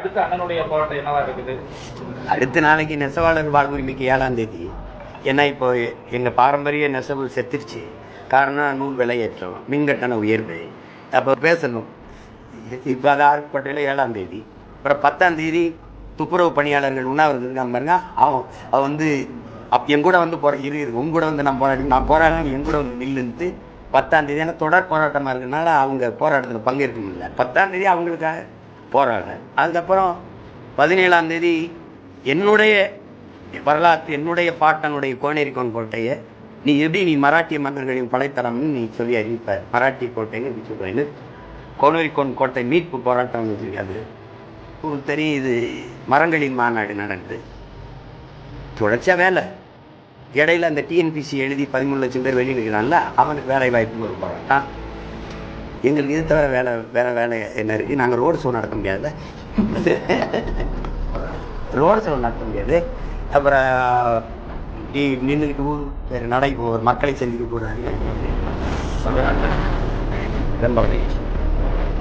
அடுத்த அண்ணனுடைய போராட்டம் என்னவா இருக்குது? அடுத்த நாளைக்கு நெசவாளர் வாழ்வுரிமைக்கு ஏழாம் தேதி. ஏன்னா இப்போ எங்கள் பாரம்பரிய நெசவு செத்துருச்சு. காரணம் நூல் விலையேற்றம் மின்கட்டண உயர்வு. அப்போ பேசணும். இப்போ அது ஆறுபட்டையில் ஏழாம் தேதி. அப்புறம் பத்தாம் தேதி துப்புரவு பணியாளர்கள் உண்ணாவிரதம் இருக்காங்க பாருங்க. அவன் அவன் வந்து அப் என் கூட வந்து போற இரு இரு, கூட வந்து நான் போராடி நான் போராடுறேன் என் கூட வந்து நில்லுன்ட்டு பத்தாம் தேதி ஏன்னா தொடர் போராட்டமாக இருக்கிறதுனால அவங்க போராட்டத்தில் பங்கேற்க முடியல. பத்தாம் தேதி அவங்களுக்காக போகிறாங்க அதுக்கப்புறம் பதினேழாம் தேதி என்னுடைய வரலாற்று என்னுடைய பாட்டனுடைய கோனேரிக்கோன் கோட்டையை நீ எப்படி நீ மராட்டிய மன்னர்களின் பழைத்தரம்னு நீ சொல்லி அறிவிப்ப மராட்டிய கோட்டைன்னு நீ சொல்றேன்னு கோனேரிக்கோன் கோட்டை மீட்பு போராட்டம் தெரியாது அது உங்களுக்கு தெரியும். இது மரங்களின் மாநாடு நடந்தது தொடர்ச்சியாக வேலை. இடையில அந்த டிஎன்பிசி எழுதி பதிமூணு லட்சம் பேர் வெளியிடுகிறான்ல அவனுக்கு வேலை வாய்ப்பு ஒரு போராட்டம். எங்களுக்கு இது தவிர வேலை வேறு வேலை என்ன இருக்குது நாங்கள் ரோடு ஷோ நடத்த முடியாதுல்ல? ரோடு ஷோ நடத்த முடியாது. அப்புறம் நீ நின்றுக்கிட்டு ஊர் வேறு நடைக்கு போகிற மக்களை செஞ்சுட்டு போகிறாங்க ரொம்ப